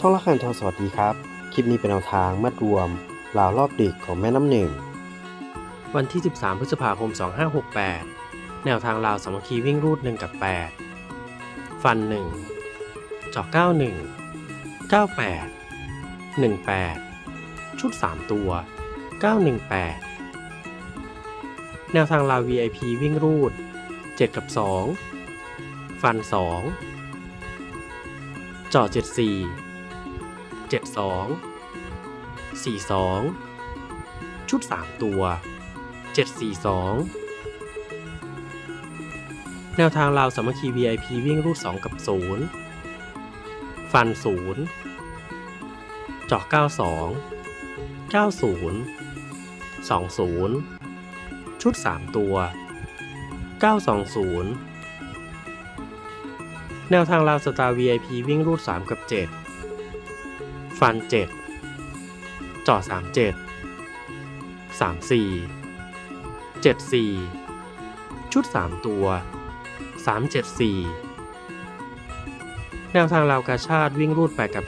ช่องละครทองสวัสดีครับ คลิปนี้เป็นแนวทางมัดรวมราวรอบดึกของแม่น้ำหนึ่ง วันที่ 13 พฤษภาคม 2568 แนวทางราวสามัคคีวิ่งรูด 1 กับ 8 ฟัน 1 เจาะ 91 98 18 ชุด 3 ตัว 918 แนวทางราว VIP วิ่งรูด 7 กับ 2 ฟัน 2 เจาะ 74 72 42 ชุด 3 ตัว 742 แนวทางราวสามัคคี VIP วิ่งรูด 2 กับ 0 ฟัน 0 เจาะ 92 90 20 ชุด 3 ตัว 920 แนวทางราวสตาร์ VIP วิ่งรูด 3 กับ 7 ฟัน7เจาะ37 34 74ชุด3ตัว374แนวทางราวกาชาติวิ่งรูด8กับ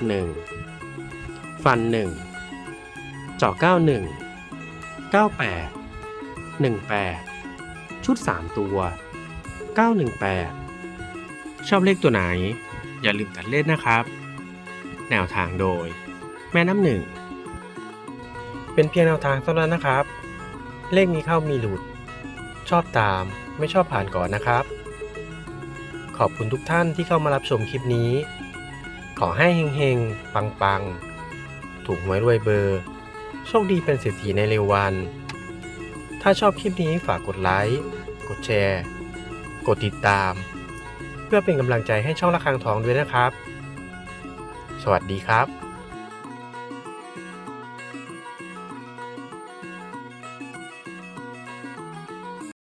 1ฟัน1เจาะ91 98 18ชุด3ตัว918ชอบเลขตัวไหน อย่าลืมตัดเล่นนะครับ แนวทางโดย แม่น้ำหนึ่ง เป็นเพียงแนวทางเท่านั้นนะครับ เลขมีเข้ามีหลุด ชอบตามไม่ชอบผ่านก่อนนะครับ ขอบคุณทุกท่านที่เข้ามารับชมคลิปนี้ ขอให้เฮงๆ ปังๆ ถูกหวยรวยเบอร์ โชคดีเป็นเศรษฐีในเร็ววัน ถ้าชอบคลิปนี้ฝากกดไลค์ กดแชร์ กดติดตาม เพื่อเป็นกำลังใจให้ช่องระฆังทองด้วยนะครับ สวัสดีครับ